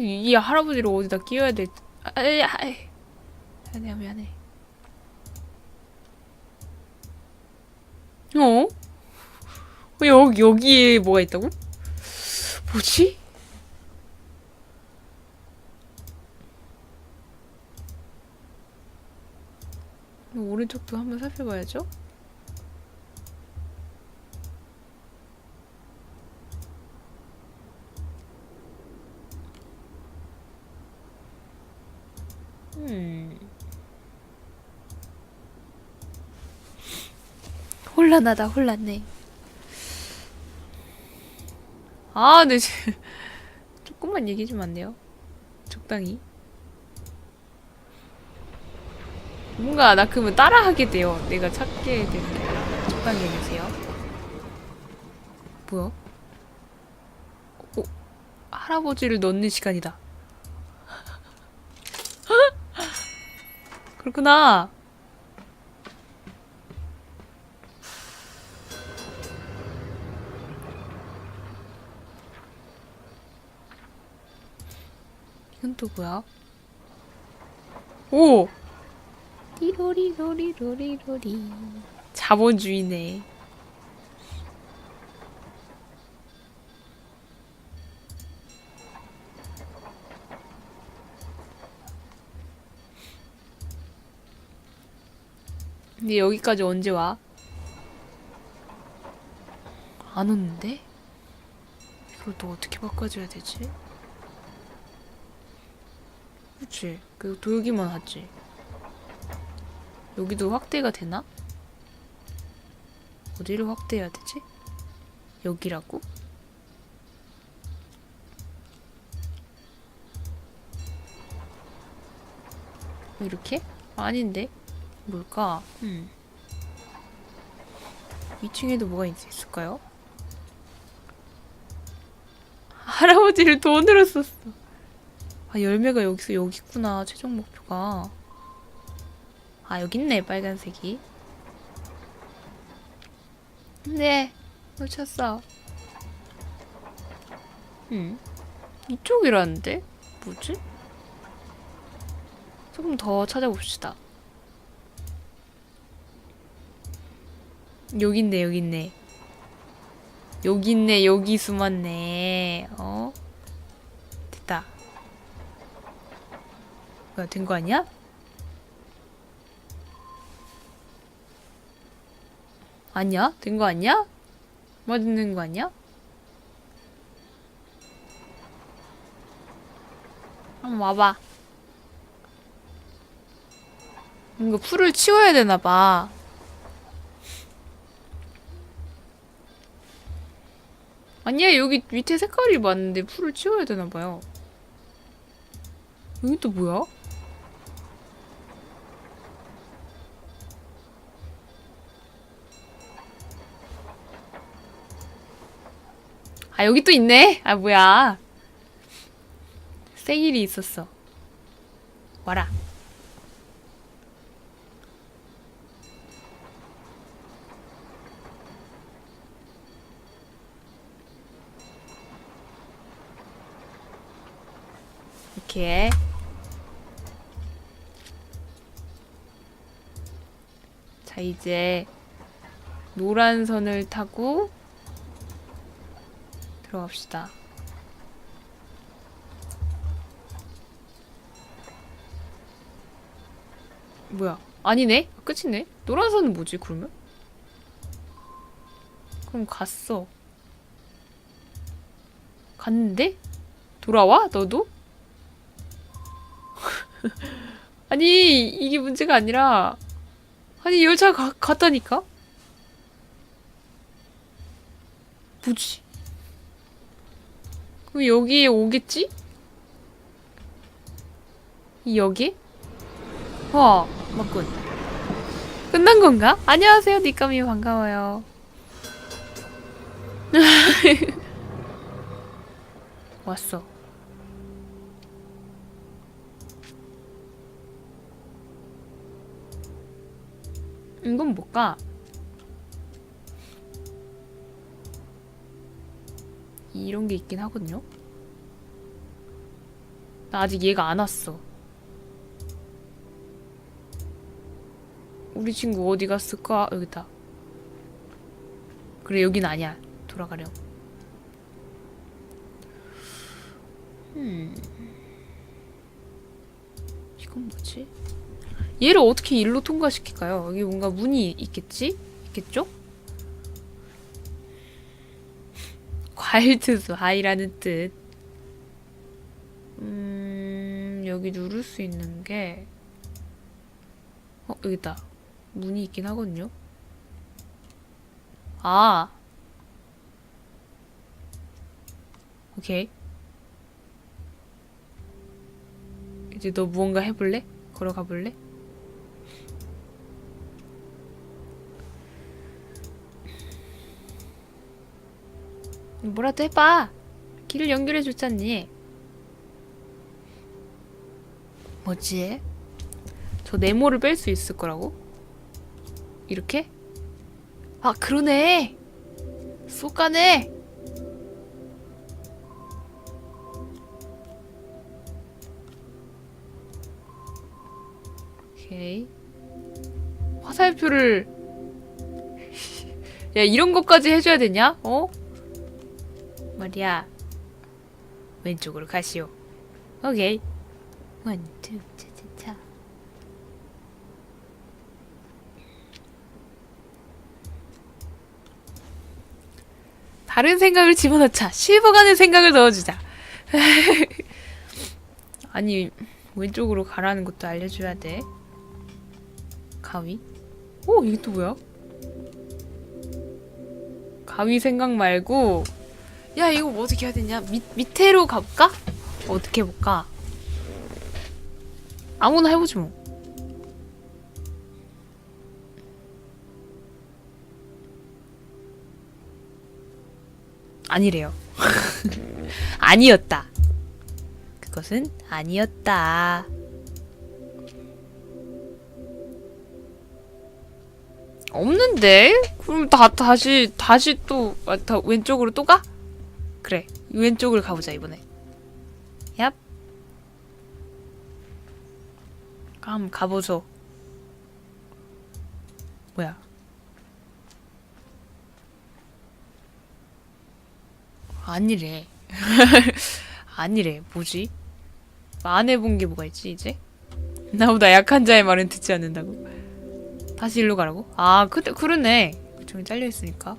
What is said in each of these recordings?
이, 이 할아버지를 어디다 끼워야 돼? 아이, 아이. 미안해, 미안해. 어? 어, 여기, 여기에 뭐가 있다고? 뭐지? 오른쪽도 한번 살펴봐야죠. 음. 혼란하다, 혼란해. 아, 네, 지금 조금만 얘기 좀 안 돼요? 적당히. 뭔가 나 그러면 따라하게 돼요. 내가 찾게 되는 게. 적당히 해주세요. 뭐야? 어, 할아버지를 넣는 시간이다. 그렇구나. 이건 또 뭐야? 오! 리로리로리로리로리. 자본주의네. 근데 여기까지 언제 와? 안 오는데? 이걸 또 어떻게 바꿔줘야 되지? 그치. 그리고 돌기만 하지. 여기도 확대가 되나? 어디를 확대해야 되지? 여기라고? 이렇게? 아닌데? 뭘까? 음. 2층에도 뭐가 있- 있을까요? 할아버지를 돈으로 썼어. 아, 열매가 여기서 여기 있구나. 최종 목표가. 아, 여기 있네. 빨간색이. 네. 놓쳤어. 음. 이쪽이라는데? 뭐지? 조금 더 찾아봅시다. 여기 있네, 여기 있네. 여기 있네, 여기 숨었네. 어? 됐다. 뭐야, 된 거 아니야? 아니야? 된 거 아니야? 맞는 거 아니야? 한번 와봐. 이거 풀을 치워야 되나 봐. 아니야 여기 밑에 색깔이 많은데 풀을 치워야 되나 봐요. 여기 또 뭐야? 아 여기 또 있네. 아 뭐야? 세일이 있었어. 와라. 이렇게. 자, 이제 노란 선을 타고 들어갑시다. 뭐야? 아니네? 끝이네? 노란 선은 뭐지, 그러면? 그럼 갔어. 갔는데? 돌아와? 너도? 아니 이게 문제가 아니라 아니 열차 가, 갔다니까? 뭐지? 그럼 여기에 오겠지? 이 여기 와 맞군. 끝난 건가? 안녕하세요 니까미. 반가워요. 왔어 이건 뭘까? 이런 게 있긴 하거든요. 나 아직 얘가 안 왔어. 우리 친구 어디 갔을까? 여기 있다. 그래 여긴 아니야. 돌아가렴. 음. 이건 뭐지? 얘를 어떻게 일로 통과시킬까요? 여기 뭔가 문이 있겠지? 있겠죠? 과일 투수 하이라는 뜻. 음, 여기 누를 수 있는 게, 어, 여기 있다. 문이 있긴 하거든요. 아. 오케이. 이제 너 무언가 해볼래? 걸어가 볼래? 뭐라도 해봐. 길을 연결해 줬잖니. 뭐지? 저 네모를 뺄 수 있을 거라고? 이렇게? 아 그러네. 쏙가네. 오케이. 화살표를 야 이런 것까지 해줘야 되냐? 어? 말이야. 왼쪽으로 가시오. 오케이. 원, 투, 차차차. 다른 생각을 집어넣자. 실버가는 생각을 넣어주자. 아니 왼쪽으로 가라는 것도 알려줘야 돼. 가위? 오 이게 또 뭐야? 가위 생각 말고 야 이거 뭐 어떻게 해야 되냐? 밑 밑에로 가볼까? 어떻게 해볼까? 아무나 해보지 뭐. 아니래요. 아니었다. 그것은 아니었다. 없는데? 그럼 다 다시 다시 또 아, 다 왼쪽으로 또 가? 그래 왼쪽을 가보자 이번에. 얍. 그럼 가보소. 뭐야? 아니래. 아니래. 뭐지? 안 해본 게 뭐가 있지 이제? 나보다 약한 자의 말은 듣지 않는다고. 다시 일로 가라고? 아, 그, 그러네. 그쪽에 잘려 있으니까.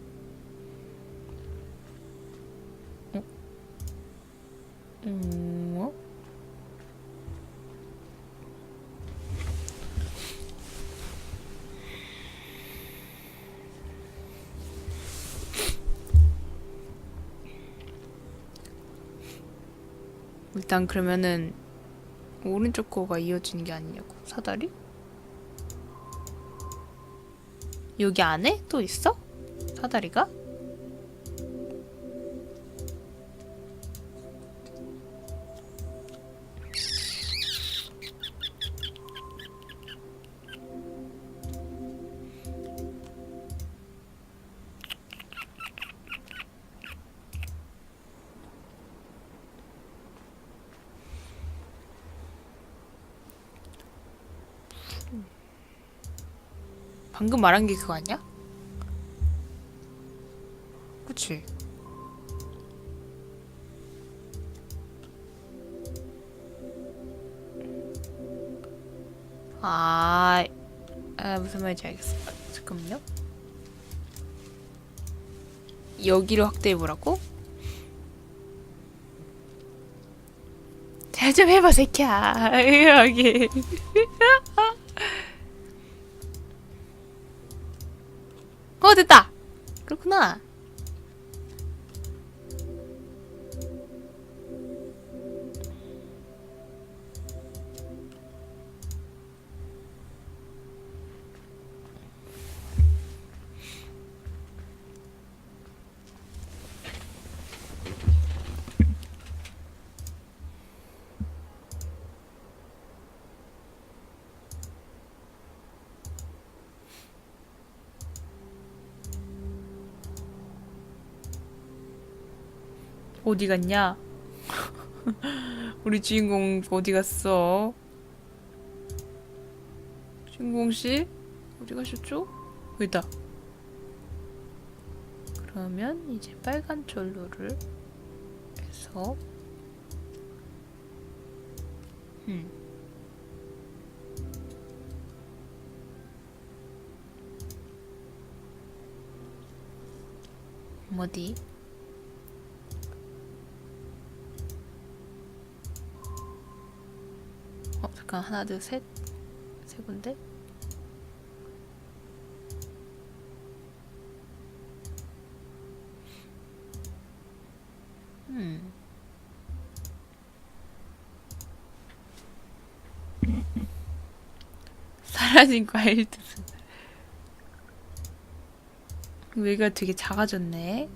음, 어? 일단 그러면은 오른쪽 거가 이어지는 게 아니냐고 사다리? 여기 안에 또 있어? 사다리가? 방금 말한 게 그거 아니야? 그치? 아, 아 무슨 말인지 알겠어. 아, 잠깐만요. 여기로 확대해보라고? 잘 좀 해봐, 새끼야. 여기. 어디 갔냐? 우리 주인공 어디 갔어? 주인공 씨 어디 가셨죠? 여기 있다. 그러면 이제 빨간 철로를 해서 음. 어디? 어 잠깐 하나 둘셋세 군데? 음. 사라진 과일 뜻은 여기가 되게 작아졌네.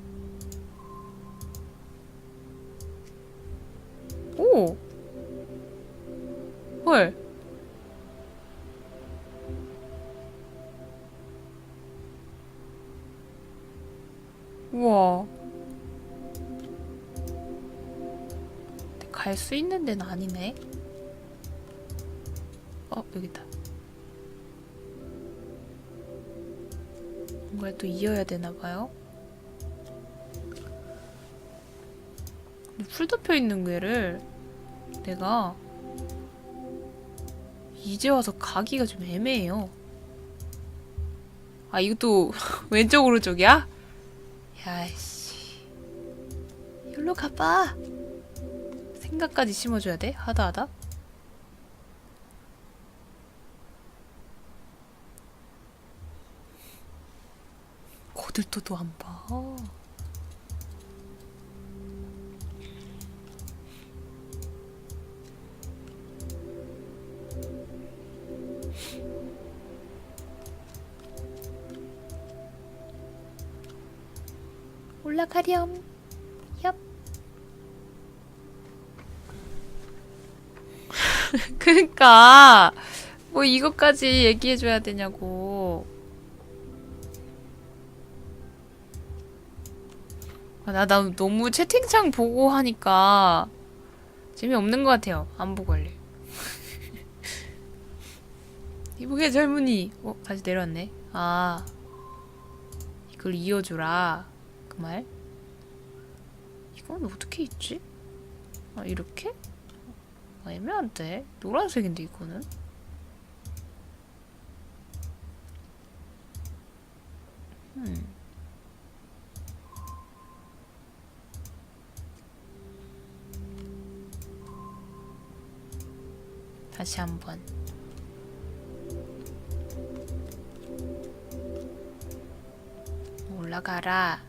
데는 아니네. 어, 여기다. 뭔가 또 이어야 되나 봐요. 근데 풀 덮여 있는 괴를 내가 이제 와서 가기가 좀 애매해요. 아, 이것도 왼쪽 오른쪽이야? 야이씨. 여기로 가봐. 생각까지 심어줘야 돼? 하다 하다? 거들떠도 안 봐. 올라가렴. 그니까 뭐 이것까지 얘기해줘야 되냐고. 아, 나, 나 너무 채팅창 보고 하니까 재미없는 것 같아요. 안 보고 할래. 이보게 젊은이. 어, 다시 내려왔네. 아. 이걸 이어주라. 그 말. 이건 어떻게 있지? 아, 이렇게? 아, 애매한데? 노란색인데, 이거는? 음. 다시 한번. 올라가라.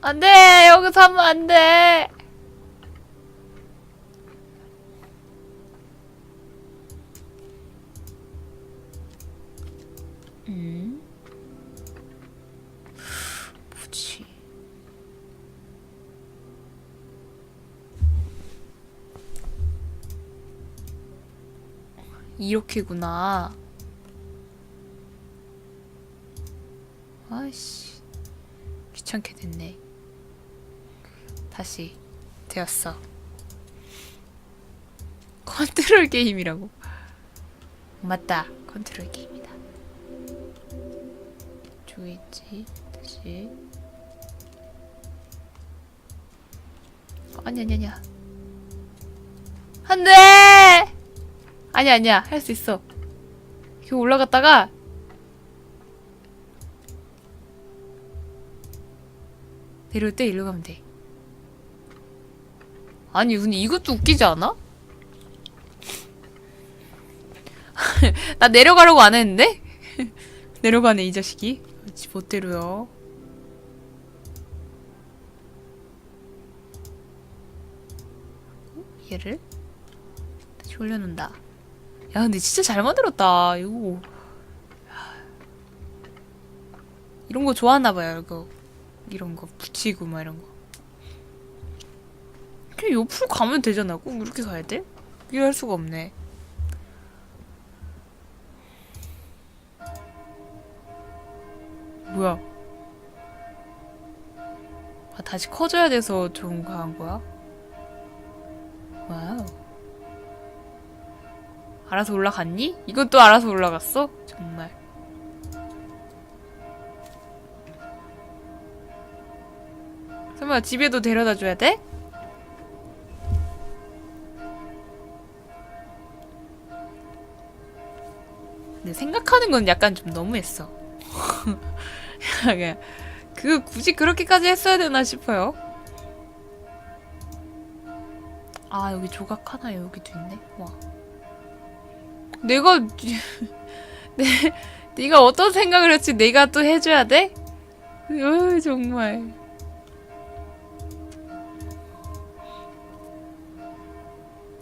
안 돼! 여기서 하면 안 돼! 음? 뭐지? 이렇게구나. 아이씨. 귀찮게 됐네. 다시 되었어. 컨트롤 게임이라고. 맞다. 컨트롤 게임 있지. 다시. 어, 아니 아니 아니야. 안 돼! 아니야 아니야. 할 수 있어. 이거 올라갔다가 내려올 때 일로 가면 돼. 아니 근데 이것도 웃기지 않아? 나 내려가려고 안 했는데? 내려가네 이 자식이. 지 멋대로요. 얘를 다시 올려놓는다. 야 근데 진짜 잘 만들었다. 이거 이런 거 좋아하나 봐요. 이거 이런 거 붙이고 막 이런 거. 그냥 옆으로 가면 되잖아. 꼭 이렇게 가야 돼? 이해할 수가 없네. 뭐야? 아, 다시 커져야 돼서 좋은 거한 거야? 와우. 알아서 올라갔니? 이건 또 알아서 올라갔어? 정말. 설마 집에도 데려다 줘야 돼? 근데 생각하는 건 약간 좀 너무했어. 그 굳이 그렇게까지 했어야 되나 싶어요. 아 여기 조각 하나 여기도 있네. 와. 내가 내 네가 어떤 생각을 했지? 내가 또 해줘야 돼? 으 정말.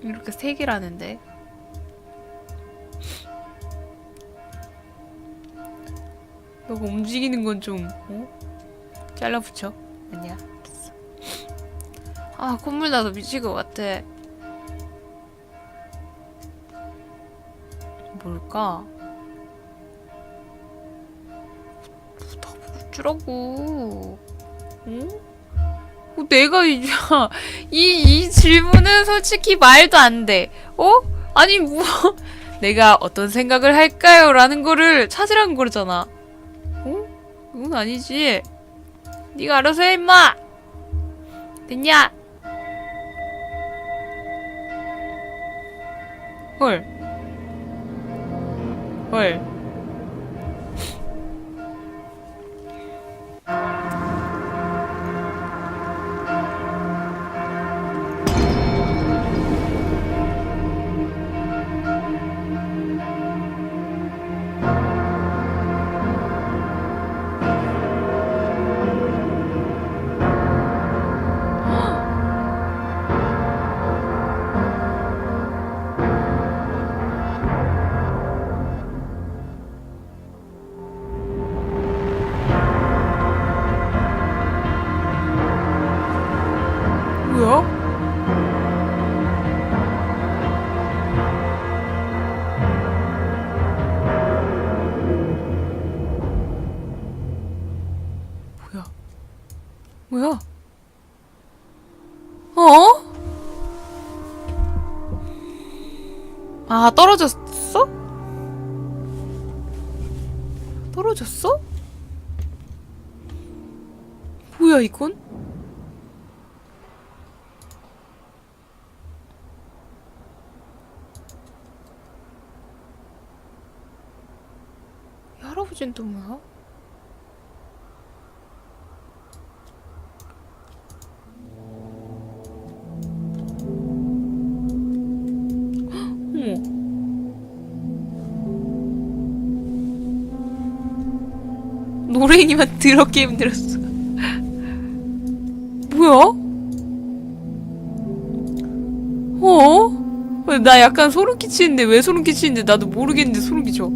이렇게 세 개라는데. 너가 움직이는 건 좀, 어? 잘라 붙여. 아니야. 아, 콧물 나서 미칠 것 같아. 뭘까? 다 붙주라고. 응? 어, 내가 이, 이, 이 질문은 솔직히 말도 안 돼. 어? 아니, 뭐. 내가 어떤 생각을 할까요? 라는 거를 찾으라는 거잖아. 어? 그건 아니지. 네가 알아서 해, 임마! 됐냐? 헐. 헐. 아, 떨어졌어? 떨어졌어? 뭐야, 이건? 이 할아버지는 또 뭐야? 노랭이만 더럽게 힘들었어. 뭐야? 어? 나 약간 소름 끼치는데 왜 소름 끼치는데 나도 모르겠는데 소름 끼쳐.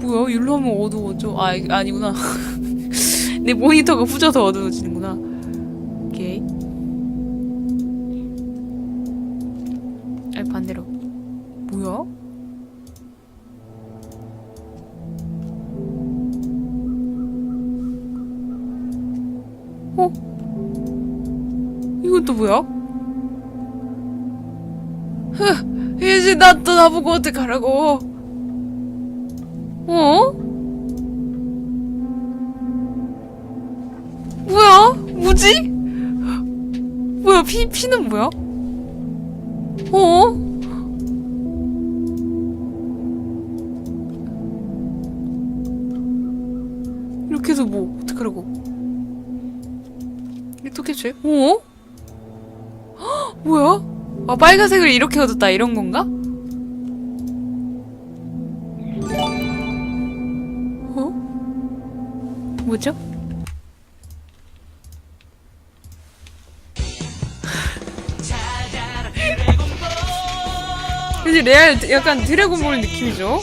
뭐야? 일로 하면 어두워져. 아, 이- 아니구나. 내 모니터가 후져서 어두워지는구나. 흐, 이제 나또 나보고 어떡하라고. 어? 뭐야? 뭐지? 뭐야, 피, 피는 뭐야? 어? 이렇게 해서 뭐, 어떡하라고. 어떻게 돼? 어? 헉, 뭐야? 아, 빨간색을 이렇게 얻었다, 이런 건가? 어? 뭐죠? 이제 레알 약간 드래곤볼 느낌이죠?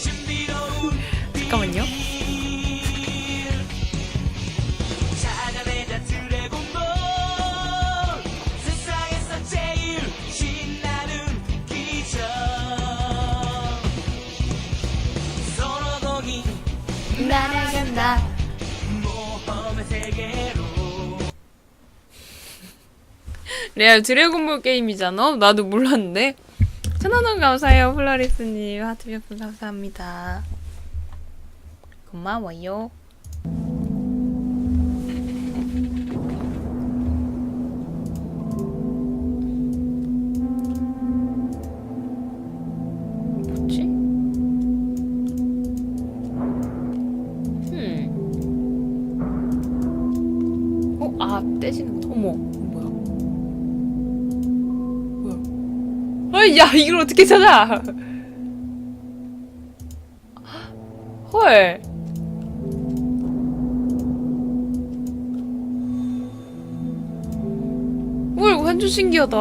레알 드래곤볼 게임이잖아. 나도 몰랐는데. 천원원 감사해요, 플라리스님. 하트 별풍 감사합니다. 고마워요. 야? 이걸 어떻게 찾아? 헐. 헐, 완전 신기하다.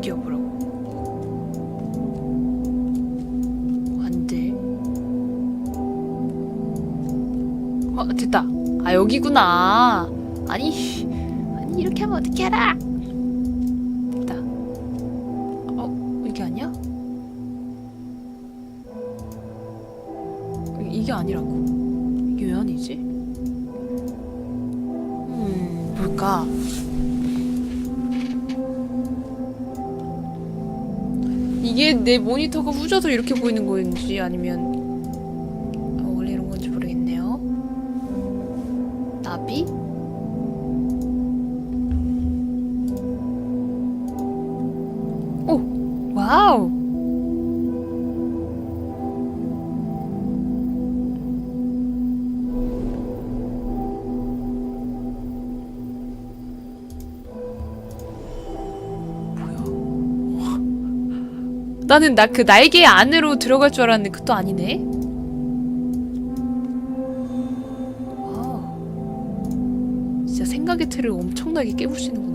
움직여 보라고. 안 돼. 어, 됐다. 아, 여기구나. 아니, 아니, 이렇게 하면 어떻게 알아? 모니터가 후져서 이렇게 보이는 건지 아니면 나는 나 그 날개 안으로 들어갈 줄 알았는데 그것도 아니네. 와. 진짜 생각의 틀을 엄청나게 깨부시는구나.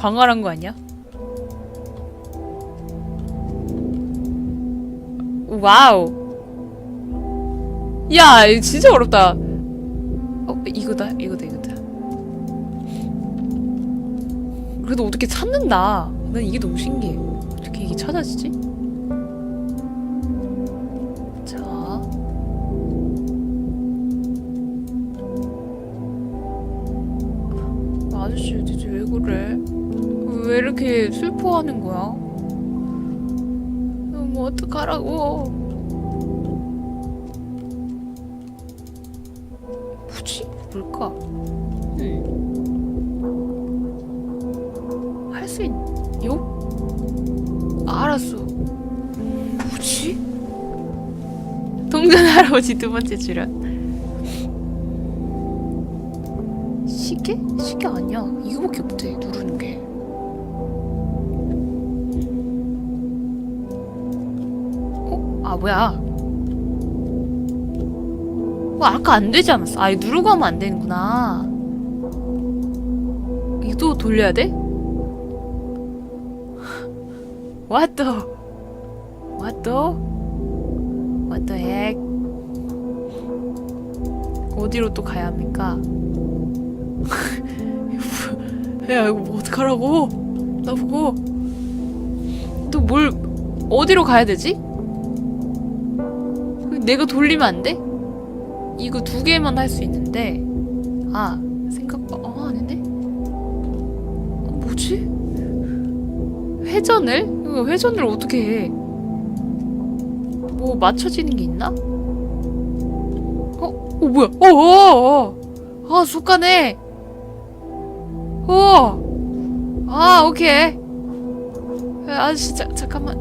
광활한 거 아니야? 와우. 야, 진짜 어렵다. 어, 이거다, 이거다, 이거다. 그래도 어떻게 찾는다. 난 이게 너무 신기해. 어떻게 이게 찾아지지? 하는 거야? 뭐 어떡하라고? 뭐지? 뭘까? 음. 할수 있... 요? 알았어. 뭐지? 동전 할아버지 두 번째 출연. 시계? 시계 아니야. 이거밖에 없대. 아 뭐야? 어, 아까 안 되지 않았어? 아 누르고 하면 안 되는구나. 이거 또 돌려야 돼? What the? What the? What the heck? 어디로 또 가야 합니까? 야 이거 뭐 어떡하라고 나보고 또 뭘 어디로 가야 되지? 내가 돌리면 안 돼? 이거 두 개만 할 수 있는데 아 생각보다 어 아닌데? 어, 뭐지? 회전을? 이거 회전을 어떻게 해? 뭐 맞춰지는 게 있나? 어? 어 뭐야? 어어어! 아 쑥가네. 어. 아 오케이. 아저씨 자, 잠깐만.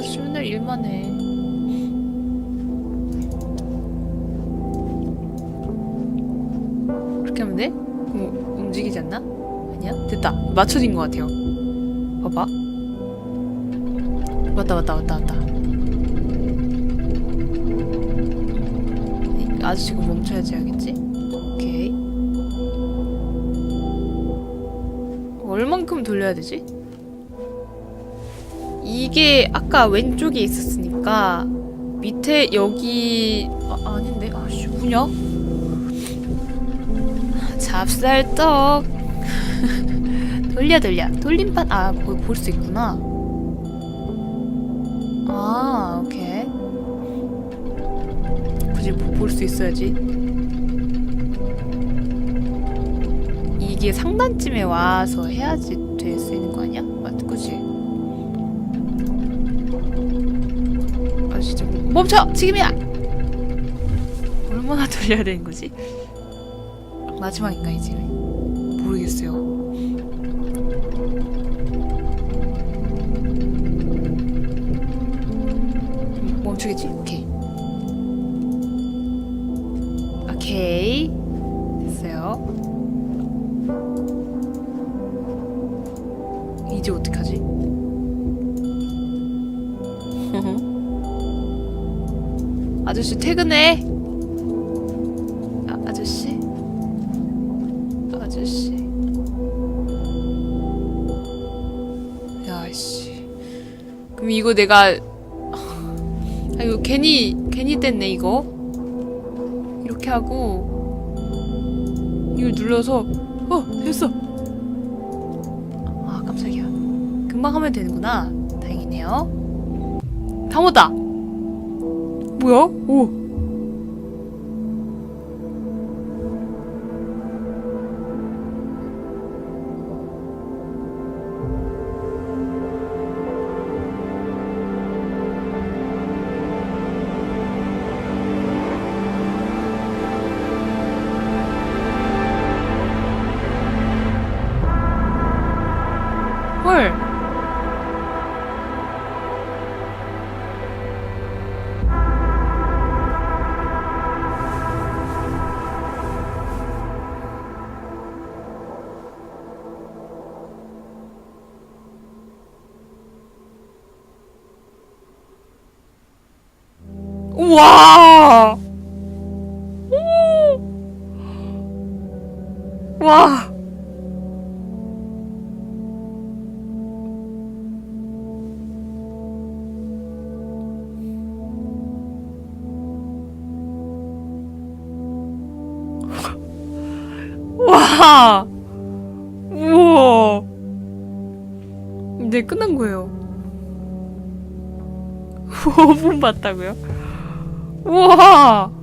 아저씨 맨날 일만 해. 그렇게 하면 돼? 뭐 움직이지 않나? 아니야? 됐다. 맞춰진 것 같아요. 봐봐. 왔다 왔다 왔다. 이 아저씨가 멈춰야지 하겠지? 오케이. 얼만큼 돌려야 되지? 이게 아까 왼쪽에 있었으니까 밑에 여기 아, 아닌데 아씨 뭐냐? 찹쌀떡 돌려 돌려 돌림판 아 거기 볼수 있구나 아 오케이 굳이 볼 수 있어야지 이게 상단쯤에 와서 해야지 될 수 있는 거 아니야? 맞 그치? 아 진짜 멈춰 지금이야 얼마나 돌려야 되는 거지? 마지막인가 이제 모르겠어요. 퇴근해. 아, 아저씨. 아저씨. 야 씨. 그럼 이거 내가 아 이거 괜히 괜히 뗐네 이거. 이렇게 하고 이걸 눌러서 어 됐어. 아 깜짝이야. 금방 하면 되는구나. 다행이네요. 다 먹었다. 뭐야? 오. 우와! 오! 와! 와! 우와! 네, 끝난 거예요. 5분 봤다고요? 우와!